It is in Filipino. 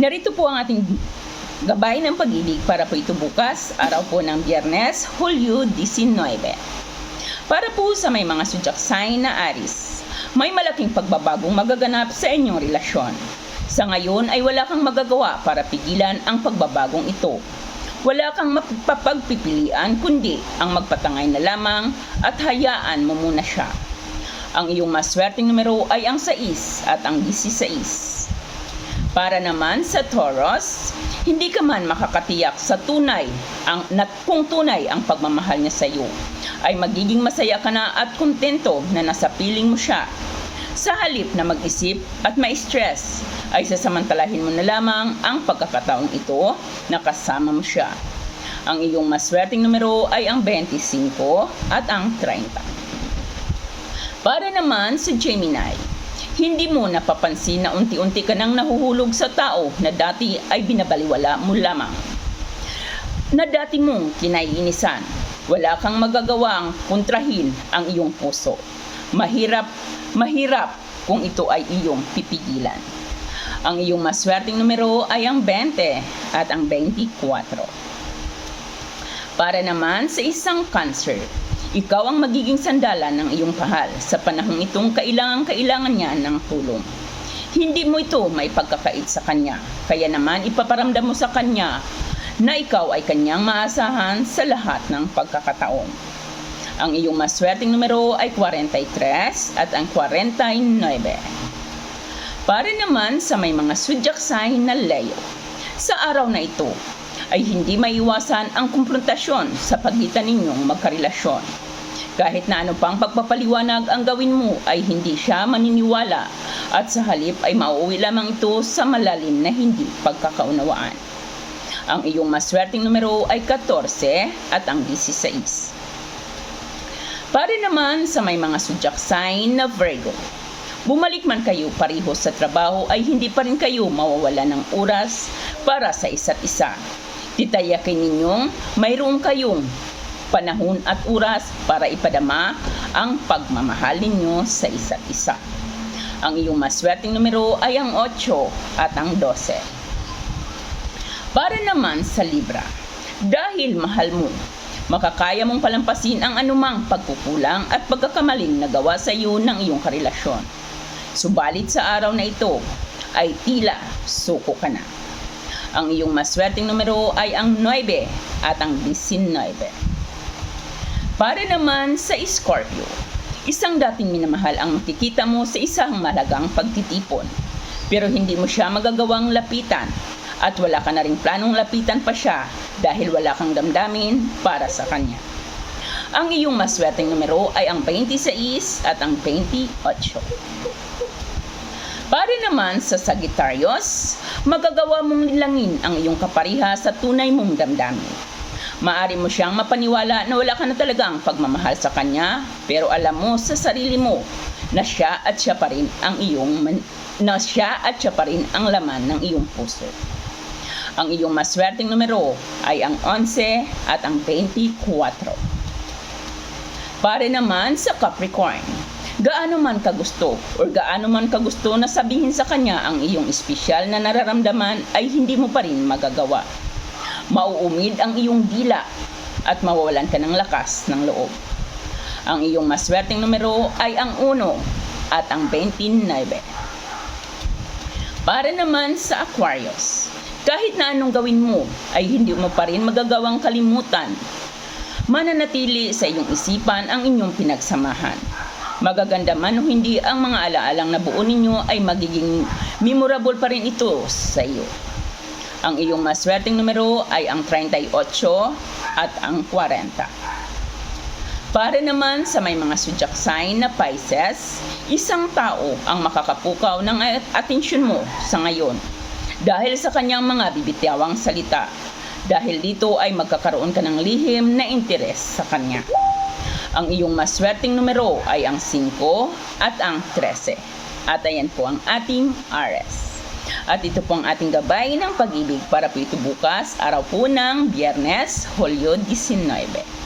Narito po ang ating gabay ng pag-ibig para po ito bukas, araw po ng Biyernes, Hulyo 19. Para po sa may mga sign na Aris, may malaking pagbabagong magaganap sa inyong relasyon. Sa ngayon ay wala kang magagawa para pigilan ang pagbabagong ito. Wala kang mapapagpipilian kundi ang magpatangay na lamang at hayaan mo muna siya. Ang iyong maswerteng numero ay ang 6 at ang 16. Para naman sa Taurus, hindi ka man makakatiyak sa tunay ang nat kung tunay ang pagmamahal niya sa iyo. Ay magiging masaya ka na at kontento na nasa piling mo siya. Sa halip na mag-isip at ma-stress, ay sasamantalahin mo na lamang ang pagkakataong ito na kasama mo siya. Ang iyong maswerteng numero ay ang 25 at ang 30. Para naman sa Gemini, hindi mo napapansin na unti-unti ka nang nahuhulog sa tao na dati ay binabaliwala mo lamang. Na dati mong kinaiinisan, wala kang magagawang kontrahin ang iyong puso. Mahirap, mahirap kung ito ay iyong pipigilan. Ang iyong maswerteng numero ay ang 20 at ang 24. Para naman sa isang cancer, ikaw ang magiging sandalan ng iyong kahal sa panahong itong kailangan-kailangan niya ng tulong. Hindi mo ito may pagkakait sa kanya, kaya naman ipaparamdam mo sa kanya na ikaw ay kanyang maasahan sa lahat ng pagkakataon. Ang iyong maswerteng numero ay 43 at ang 49. Para naman sa may mga zodiac sign na Leo, sa araw na ito ay hindi maiwasan ang kumprontasyon sa pagitan ninyong magkarelasyon. Kahit na ano pang pagpapaliwanag ang gawin mo ay hindi siya maniniwala at sa halip ay mauwi lamang ito sa malalim na hindi pagkakaunawaan. Ang iyong maswerteng numero ay 14 at ang 16. Para naman sa may mga zodiac sign na Virgo, bumalik man kayo pareho sa trabaho ay hindi pa rin kayo mawawala ng oras para sa isa't isa. Titayakin ninyong mayroon kayong panahon at oras para ipadama ang pagmamahal ninyo sa isa't isa. Ang iyong maswerteng numero ay ang 8 at ang 12. Para naman sa Libra, dahil mahal mo, makakaya mong palampasin ang anumang pagkukulang at pagkakamaling nagawa sa iyo ng iyong karelasyon. Subalit sa araw na ito, ay tila suko ka na. Ang iyong maswerteng numero ay ang 9 at ang 19. Para naman sa Scorpio, isang dating minamahal ang makikita mo sa isang malagang pagtitipon. Pero hindi mo siya magagawang lapitan at wala ka na rin planong lapitan pa siya dahil wala kang damdamin para sa kanya. Ang iyong maswerteng numero ay ang 26 at ang 28. Para naman sa Sagittarius, magagawa mong nilangin ang iyong kapariha sa tunay mong damdamin. Maari mo siyang mapaniwala na wala ka na talagang pagmamahal sa kanya, pero alam mo sa sarili mo na siya at siya pa rin ang iyong na siya at siya pa rin ang laman ng iyong puso. Ang iyong maswerteng numero ay ang 11 at ang 24. Para naman sa Capricorn, gaano man kagusto or gaano man kagusto na sabihin sa kanya ang iyong espesyal na nararamdaman ay hindi mo pa rin magagawa. Mauumid ang iyong dila at mawawalan ka ng lakas ng loob. Ang iyong maswerteng numero ay ang 1 at ang 29. Para naman sa Aquarius, kahit na anong gawin mo ay hindi mo pa rin magagawang kalimutan. Mananatili sa iyong isipan ang inyong pinagsamahan. Magaganda man o hindi ang mga alaalang nabuo ninyo ay magiging memorable pa rin ito sa iyo. Ang iyong maswerteng numero ay ang 38 at ang 40. Para naman sa may mga zodiac sign na Pisces, isang tao ang makakapukaw ng atensyon mo sa ngayon dahil sa kanyang mga bibitawang salita. Dahil dito ay magkakaroon ka ng lihim na interes sa kanya. Ang iyong maswerteng numero ay ang 5 at ang 13. At ayan po ang ating RS. At ito po ang ating gabay ng pag-ibig para po ito bukas, araw po ng Biyernes, Hulyo 19.